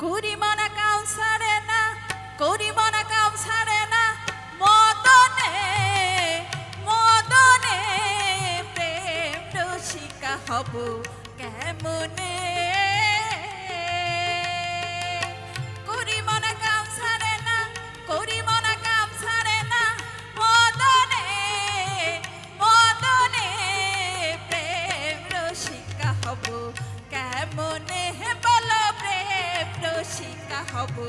কুড়ি মনা কাউ সারে না কুড়ি মনা কাউ সারে না। মদনে মদনে প্রেম রসিকা হব কেমনে?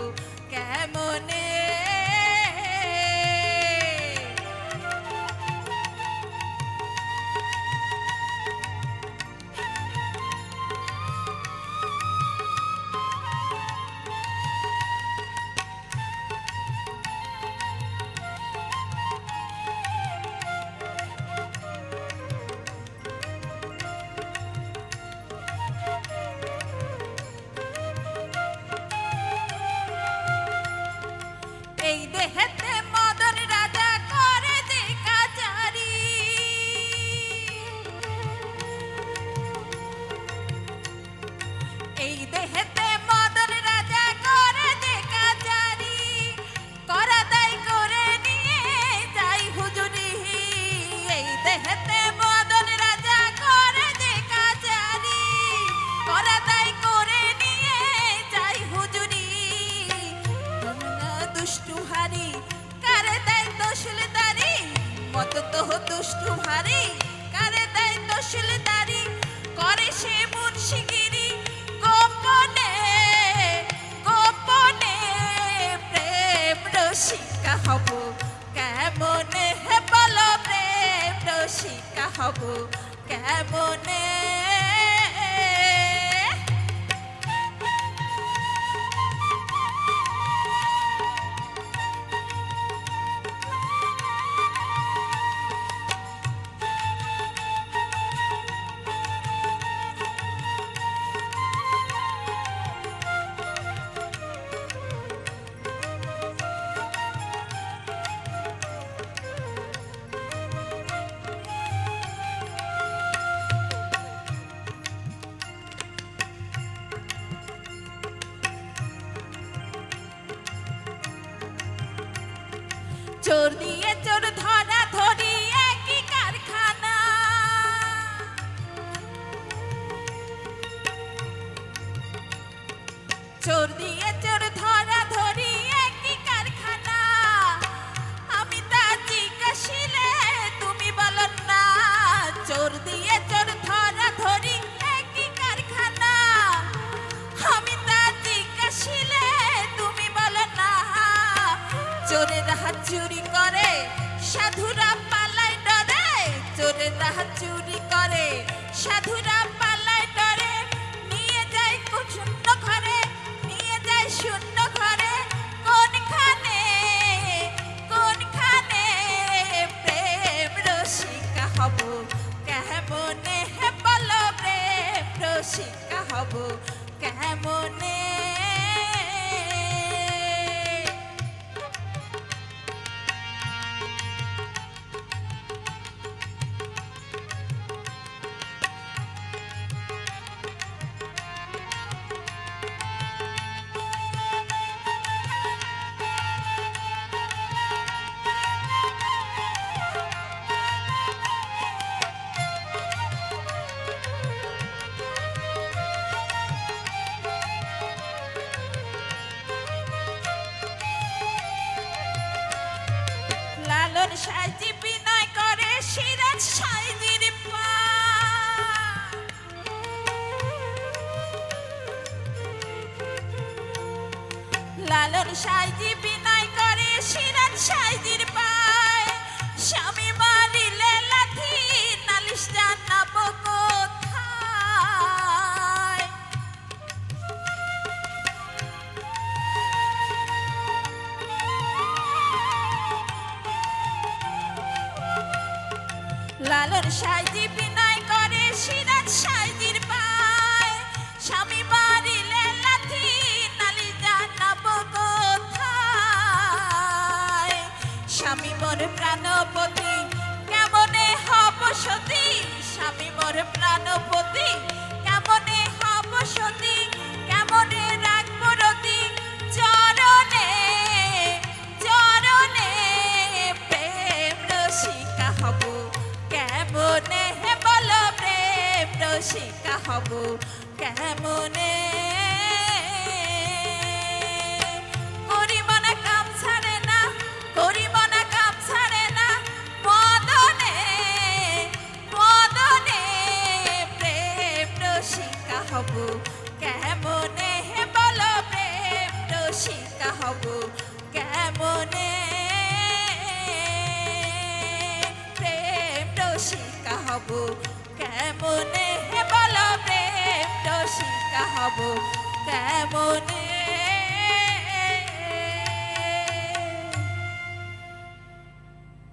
হব দেয় তসলদারি মত তো দুষ্টু হারি কারে দেয় তসলদারি করে সে মুন্সিগিরি। গোপনে গোপনে প্রেম রসিকা হব। কেমনে হে বলো প্রেম রসিকা হব? কেমনে চোর দিয়ে চোর ধরা ধরি একই কারখানা। চোর দিয়ে চোর ধরা চুরি করে, সাধুরা পালায় ডরে, নিয়ে যায় শূন্য ঘরে, নিয়ে যায় শূন্য ঘরে। কোনখানে কোনখানে প্রেম রসিকা হব? কেমনে হে বলো প্রেম রসিকা হব? কেমনে সাজি বিনয় করে সিরাজ সাইজির পা। লালন সাইজি বিনয় করে সিরাজ সাইজির লালন সাইজি বিনয় করে সিরাজ সাইজির পায়। স্বামী মারিলে লাথি, নালি জানাব কোথায়? স্বামী মোর প্রাণপতি, কেমনে হব সতী? স্বামী মোর প্রাণপতি, কেমনে হব সতী? কেমনে রাখব রতি? চরণে চরণে প্রেম রসিকা হব কেমনে হে বল প্রেম রসিকা হব? কেমনে কেমনে বলো প্রেম রসিকা হব কেমনে?